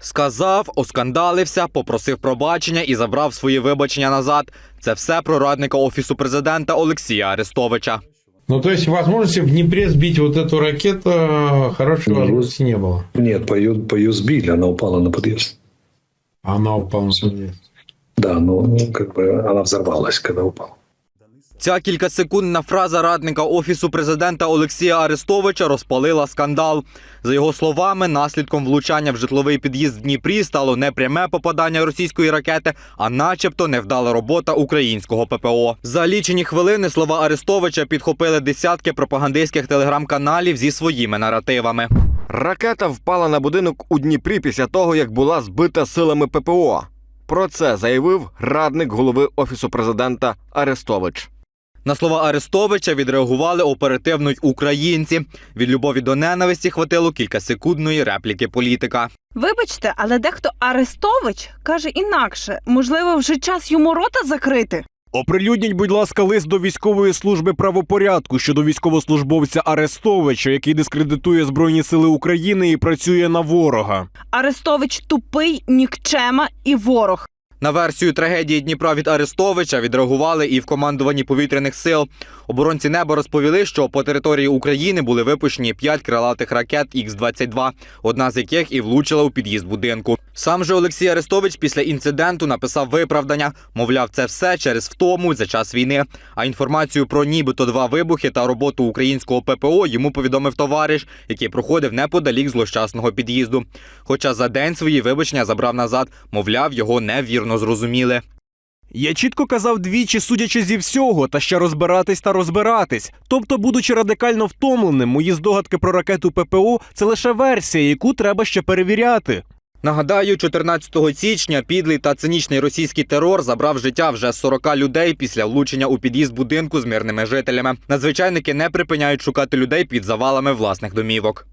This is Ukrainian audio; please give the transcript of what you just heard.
Сказав, оскандалився, попросив пробачення і забрав свої вибачення назад. Це все про радника офісу президента Олексія Арестовича. Ну, то есть возможности в Днепре сбить вот эту ракету э, хорошей Ну, возможности не было. Нет, по ее, по ее сбили, она упала на подъезд. Она упала на подъезд. Да, но как бы она взорвалась, когда упала. Ця кількасекундна фраза радника офісу президента Олексія Арестовича розпалила скандал. За його словами, наслідком влучання в житловий під'їзд в Дніпрі стало не пряме попадання російської ракети, а начебто невдала робота українського ППО. За лічені хвилини слова Арестовича підхопили десятки пропагандистських телеграм-каналів зі своїми наративами. Ракета впала на будинок у Дніпрі після того, як була збита силами ППО. Про це заявив радник голови офісу президента Арестович. На слова Арестовича відреагували оперативно й українці. Від любові до ненависті хватило кількасекундної репліки політика. Вибачте, але дехто Арестович каже інакше. Можливо, вже час йому рота закрити. Оприлюдніть, будь ласка, лист до військової служби правопорядку щодо військовослужбовця Арестовича, який дискредитує Збройні Сили України і працює на ворога. Арестович тупий, нікчема і ворог. На версію трагедії Дніпра від Арестовича відреагували і в командуванні повітряних сил. Оборонці неба розповіли, що по території України були випущені п'ять крилатих ракет Х-22, одна з яких і влучила у під'їзд будинку. Сам же Олексій Арестович після інциденту написав виправдання. Мовляв, це все через втому за час війни. А інформацію про нібито два вибухи та роботу українського ППО йому повідомив товариш, який проходив неподалік злощасного під'їзду. Хоча за день свої вибачення забрав назад, мовляв, його невірно зрозуміли. Я чітко казав двічі, судячи зі всього, та ще розбиратись та розбиратись. Тобто, будучи радикально втомленим, мої здогадки про ракету ППО це лише версія, яку треба ще перевіряти. Нагадаю, 14 січня підлий та цинічний російський терор забрав життя вже 40 людей після влучення у під'їзд будинку з мирними жителями. Надзвичайники не припиняють шукати людей під завалами власних домівок.